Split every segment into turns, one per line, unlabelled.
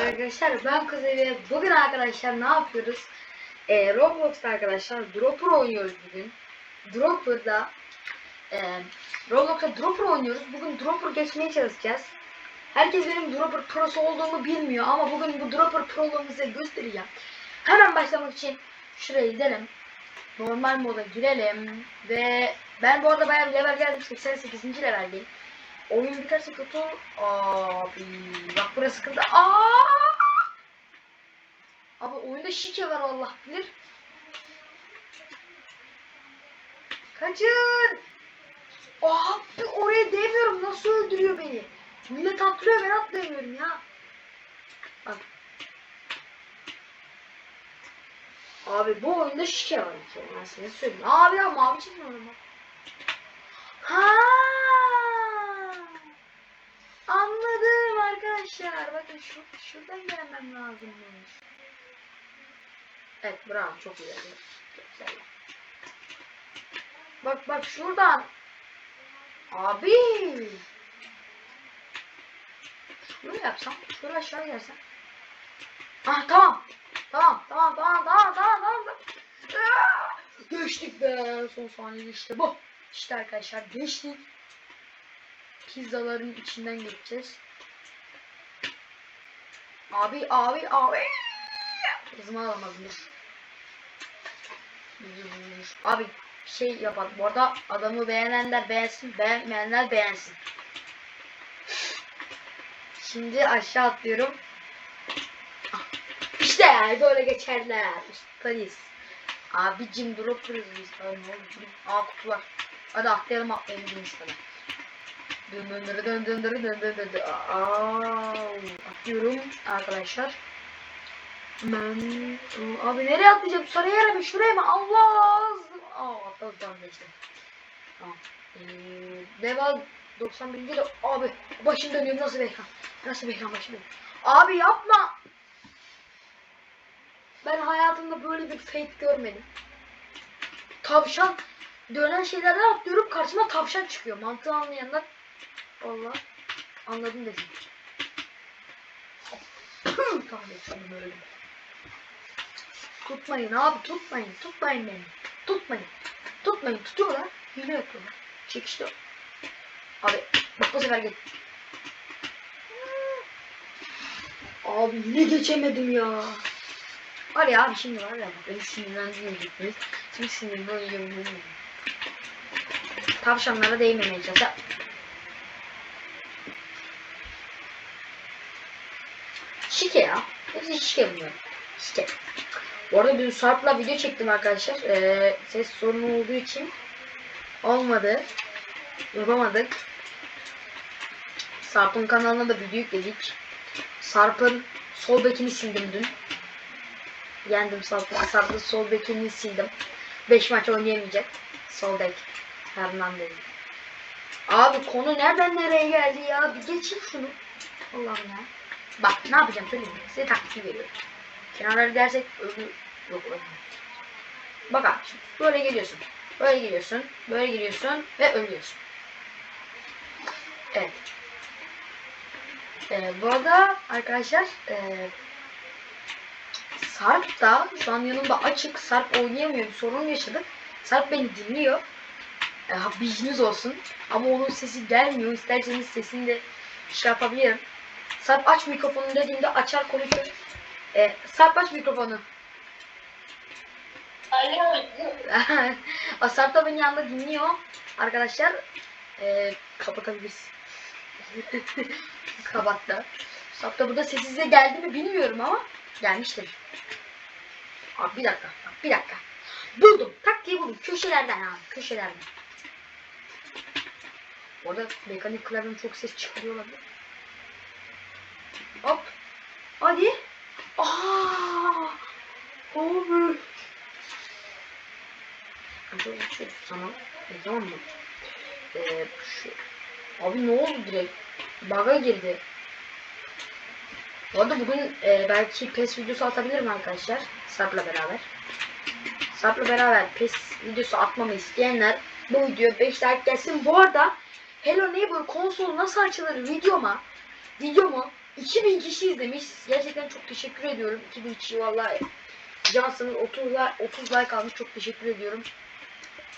arkadaşlar ben Kuzey ve bugün arkadaşlar ne yapıyoruz? Ee, Roblox'ta arkadaşlar Dropper oynuyoruz bugün. Dropper'da e, Roblox'ta Dropper oynuyoruz. Bugün Dropper geçmeye çalışacağız. Herkes benim Dropper Pro'su olduğumu bilmiyor ama bugün bu Dropper Pro'luğumu size göstereceğim. Hemen başlamak için şuraya gidelim. Normal moda girelim ve ben bu arada bayağı bir level geldim. 88. leveldeyim. Oyun biterse kötü. Abi bak burası sıkıntı. Aa! Abi oyunda şike var Allah bilir. Kaçın. Abi oraya değmiyorum. Nasıl öldürüyor beni? Millet atlıyor ben atlayamıyorum ya. Bak. Abi bu oyunda şike var. Ben size söyleyeyim. Abi ya mavi çizmiyorum bak. Ha! Anladım arkadaşlar. Bakın şu, şuradan gelmem lazımmış. Evet bravo çok iyi. Güzel. Bak bak şuradan. Abi. Şunu yapsam. Şuraya aşağı gelsem. Ah tamam. Tamam tamam tamam tamam tamam tamam. Aa! Geçtik be. Son saniye işte bu. İşte arkadaşlar geçtik. Pizzaların içinden geçeceğiz. Abi abi abi. Hızımı alamadım dur. Abi şey yapalım. Bu arada adamı beğenenler beğensin, beğenmeyenler beğensin. Şimdi aşağı atlıyorum. Ah, İşte böyle geçerler. Ustayız. Abicim dropper'ız biz. Aa, kutular. Hadi atlayalım atlayalım dün dön dön dön dön dön dön dön dön. Aa, atlıyorum arkadaşlar. Ben abi nereye atlayacağım? Sarı yere mi? Şuraya mı? Allah! Aa atladım tamam geçtim. Tamam. Ee, Deval 91. de abi başım dönüyor nasıl bir ekran? Nasıl bir ekran başım dönüyor? Abi yapma! Ben hayatımda böyle bir fake görmedim. Tavşan dönen şeylerden atlıyorum karşıma tavşan çıkıyor. Mantığı anlayanlar Allah anladım dedim. geçtim böyle. Tutmayın abi tutmayın tutmayın beni. Tutmayın. Tutmayın tutuyorlar. Hile yapıyorlar. Çekişti. Abi bak bu sefer gel. Abi ne geçemedim ya. Var ya abi şimdi var ya bak beni sinirlendirmeyecektiniz. Şimdi öldürüyorum. Tavşanlara değmemeye çalışacağım. Şike ya. Hepsi şike bunlar. Şike. Bu arada dün Sarp'la video çektim arkadaşlar. Ee, ses sorunu olduğu için olmadı. Yapamadık. Sarp'ın kanalına da video yükledik. Sarp'ın sol bekini sildim dün. Yendim Sarp'ın. Sarp'ın sol bekini sildim. 5 maç oynayamayacak. Sol bek. Hernandez. Abi konu nereden nereye geldi ya? Bir geçin şunu. Allah'ım ya. Bak ne yapacağım söyleyeyim mi? Size taktiği veriyorum. Kenarları dersek öbür yok öbür. Bak abi şimdi böyle geliyorsun. Böyle geliyorsun. Böyle geliyorsun ve ölüyorsun. Evet. Ee, bu arada arkadaşlar ee, Sarp da şu an yanımda açık. Sarp oynayamıyor. Sorun yaşadık. Sarp beni dinliyor. Ha, bilginiz olsun. Ama onun sesi gelmiyor. İsterseniz sesini de şey yapabilirim. Sarp aç mikrofonu dediğimde açar konuşur. Ee, Sarp aç mikrofonu. O Sarp da beni yanında dinliyor. Arkadaşlar ee, kapatabiliriz. Kapattı. Sarp da burada sessizliğe geldi mi bilmiyorum ama gelmiştir. Abi bir dakika. Bir dakika. Buldum. Taktiği buldum. Köşelerden abi. Köşelerden. Orada mekanik klavyem çok ses çıkarıyor olabilir. Hop. Hadi. Aa! Abi. Böyle şey sana. E, tamam mı? Ee, şu. Abi ne oldu direkt? Bug'a girdi. Bu arada bugün e, belki PES videosu atabilirim arkadaşlar. Sarp'la beraber. Sarp'la beraber PES videosu atmamı isteyenler bu video 5 like gelsin. Bu arada Hello Neighbor konsolu nasıl açılır videoma videomu 2000 kişi izlemiş. Gerçekten çok teşekkür ediyorum. 2000 kişi vallahi cansınız 30 like, 30 like almış. Çok teşekkür ediyorum.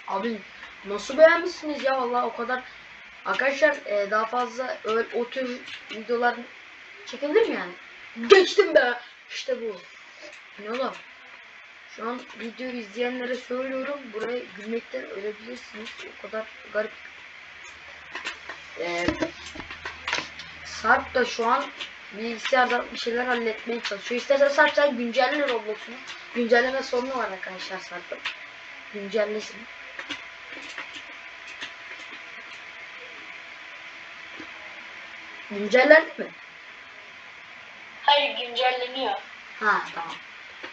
Abi nasıl beğenmişsiniz ya vallahi o kadar. Arkadaşlar e, daha fazla öyle o tür videolar çekebilir mi yani? Geçtim be. İşte bu. Ne oğlum? Şu an videoyu izleyenlere söylüyorum. Buraya gülmekten ölebilirsiniz. O kadar garip. Ee, Sarp da şu an bilgisayarda bir şeyler halletmeye çalışıyor. İstersen Sarp sen güncelle Roblox'unu. Güncelleme sorunu var arkadaşlar Sarp'ın. Güncellesin. Güncellendi mi?
Hayır güncelleniyor.
Ha tamam.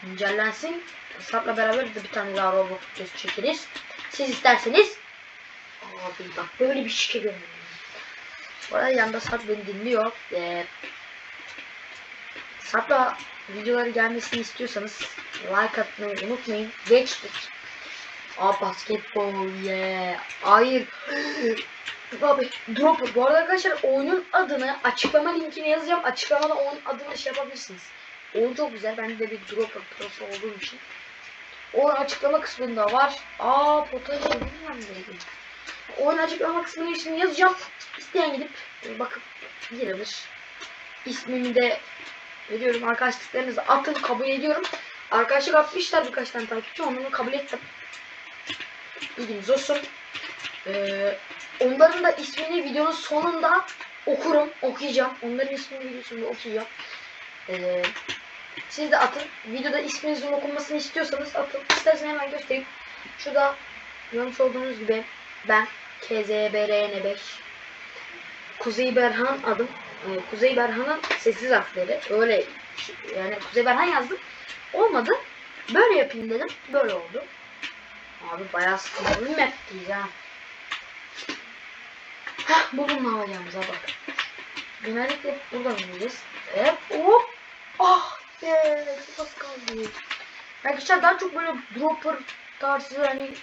Güncellensin. Sarp'la beraber de bir tane daha Roblox videosu çekeriz. Siz isterseniz Abi bak böyle bir şey görmedim. Bu arada yanında Sarp beni dinliyor. Ee, Sarp'la videoları gelmesini istiyorsanız like atmayı unutmayın. Geçtik. Aa basketbol yeah. Hayır. Abi drop. Bu arada arkadaşlar oyunun adını açıklama linkine yazacağım. Açıklamada oyunun adını şey yapabilirsiniz. Oyun çok güzel. Ben de bir dropper prosu olduğum için. Oyun açıklama kısmında var. Aa potayı. Oyun açıklama kısmına ismini yazacağım. İsteyen gidip e, bakıp girebilir. İsmimi de veriyorum. Arkadaşlıklarınızı atın kabul ediyorum. Arkadaşlık atmışlar birkaç tane takipçi. Onları kabul ettim. Bilginiz olsun. Ee, onların da ismini videonun sonunda okurum. Okuyacağım. Onların ismini videonun sonunda okuyacağım. Ee, siz de atın. Videoda isminizin okunmasını istiyorsanız atın. İsterseniz hemen göstereyim. Şurada görmüş olduğunuz gibi ben KZBRN5 Kuzey Berhan adım. Ee, Kuzey Berhan'ın sessiz harfleri. Öyle yani Kuzey Berhan yazdım. Olmadı. Böyle yapayım dedim. Böyle oldu. Abi bayağı sıkıntılı bir map'tiyiz ha. Heh, buldum ne yapacağımıza bak. Genellikle buradan ineceğiz. Evet. Hop. Ah be. Çok kaldı. Arkadaşlar daha çok böyle dropper tarzı hani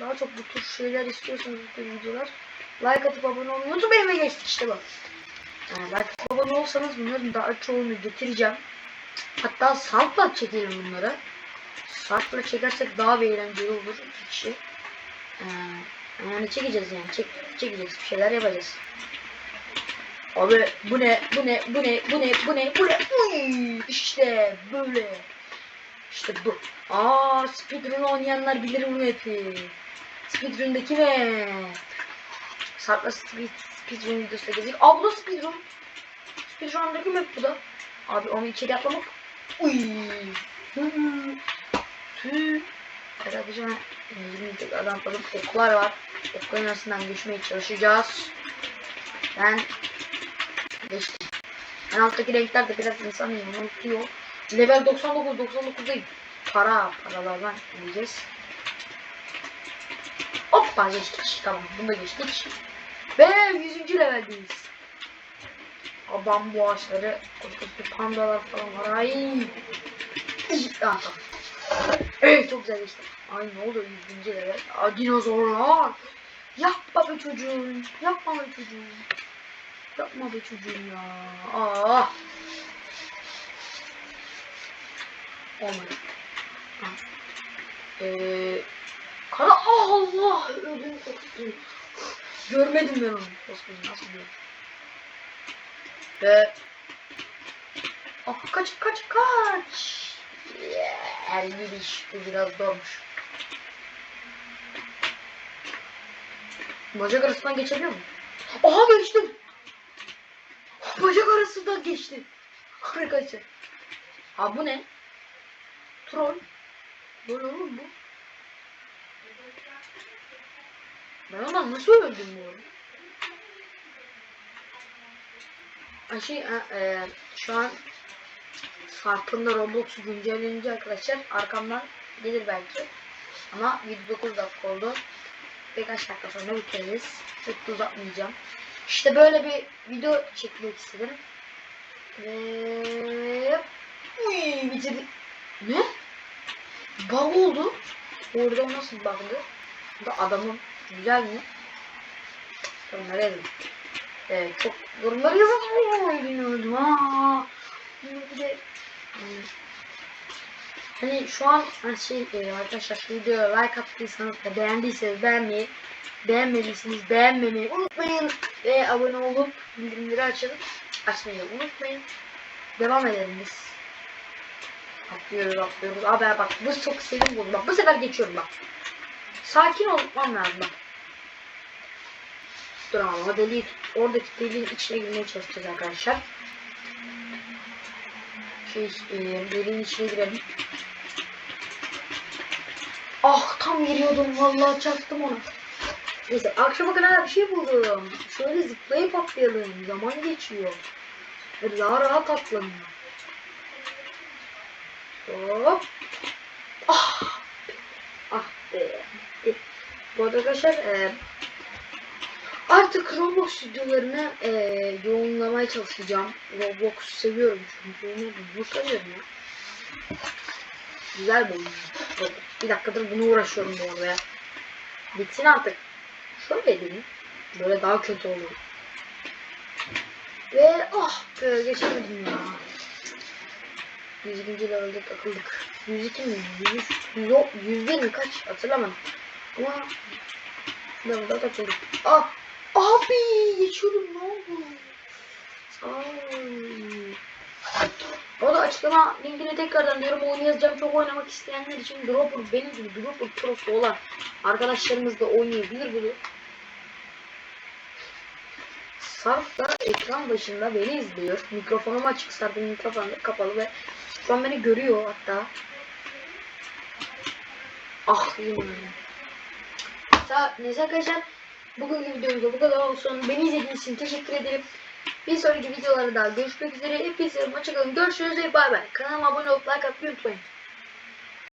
daha çok bu tür şeyler istiyorsanız bu videolar like atıp abone olmayı unutmayın ve geçtik işte bak. Yani like atıp abone olsanız bunların daha çoğunu getireceğim. Hatta Sarp'la çekelim bunları. Sarp'la çekersek daha bir eğlenceli olur iki kişi. Ee, yani çekeceğiz yani. Çek, çekeceğiz. Bir şeyler yapacağız. Abi bu ne? Bu ne? Bu ne? Bu ne? Bu ne? Bu ne? İşte böyle. İşte bu. Aa speedrun oynayanlar bilir bu map'i. Speedrun'daki map. Speed, speedrun videosu gelecek. Da speedrun. Speedrun'daki map bu da. Abi onu içeri atlamak. Uy. Tüh. An 20 adam falan oklar var. Okların arasından geçmeye çalışacağız. Ben geçtim. En alttaki renkler de biraz insanı yanıltıyor. Level 99 99'dayım. Para paralardan yiyeceğiz. Hoppa geçtik. Tamam bunu da geçtik. Ve 100. leveldeyiz. O bambu ağaçları, koskoca pandalar falan var. Ay. Ah. Evet çok güzel geçti. Ay ne oldu 100. level. Aa, dinozorlar. Yapma be çocuğum. Yapma be çocuğum. Yapma be çocuğum ya. Aa. Olmadı. Ha. Ee, kara Ah, Allah koptu. Görmedim ben onu. Koskoca nasıl diyor. Ve Ah kaç kaç kaç. Yeah, gidiş bu biraz zormuş. Bacak arasından geçebiliyor mu? Aha geçtim. Bacak arasından geçtim. Arkadaşlar. Ha bu ne? Troll. Böyle olur mu? Ben ondan nasıl öldüm bu arada? Ay şey, e, şu an Sarp'ın da Roblox'u güncellenince arkadaşlar arkamdan gelir belki. Ama 29 dakika oldu. Birkaç dakika sonra bitiririz. Çok da uzatmayacağım. İşte böyle bir video çekmek istedim. Ve Uy, bitirdik. Ne? Bug oldu. Orada nasıl bug'dı? Bu da adamın güzel mi? Nereye dedim. Evet çok yorumları yazılmıyor bilmiyordum ha. Hmm, hani şu an hani şey e, arkadaşlar şu like attıysanız da beğendiyseniz beğenmeyi beğenmediyseniz beğenmemeyi unutmayın ve abone olup bildirimleri açın açmayı unutmayın. Devam edelim biz. Atlıyoruz atlıyoruz. Abi bak bu çok sevim buldu. Bak bu sefer geçiyorum bak. Sakin olmam lazım. Dur ama deliği, oradaki deliğin içine girmeye çalışacağız arkadaşlar. Şey, e, deliğin içine girelim. Ah tam giriyordum vallahi çarptım ona. Neyse akşama kadar bir şey buldum. Şöyle zıplayıp atlayalım. Zaman geçiyor. Daha rahat atlanıyor. Hop. Ah. Ah be. Bu arada arkadaşlar e, artık Roblox videolarını e, yoğunlamaya çalışacağım. Roblox seviyorum çünkü. Bu seviyorum ya. Güzel bir oyun. Bir dakikadır bunu uğraşıyorum bu arada ya. Bitsin artık. Şöyle edeyim. Böyle daha kötü olur. Ve ah be geçemedim ya. 102. levelde takıldık. 102 mi? 103, 110, 101 mi kaç? Hatırlamadım. Ama levelda takıldık. Ah! Abi! Geçiyorum ne oldu? Ay. O da açıklama linkini tekrardan diyorum. Oyunu yazacağım. Çok oynamak isteyenler için Dropper benim gibi Dropper Pro'su olan arkadaşlarımız da oynayabilir bunu. Sarp da ekran başında beni izliyor. Mikrofonum açık, Sarp'ın mikrofonu kapalı ve şu an beni görüyor hatta. Ah yine. Sa neyse arkadaşlar bugünkü videomuzda bu kadar olsun. Beni izlediğiniz için teşekkür ederim. Bir sonraki videolarda daha görüşmek üzere. Hepinize hoşçakalın. Görüşürüz ve bay bay. Kanalıma abone olup like atmayı unutmayın.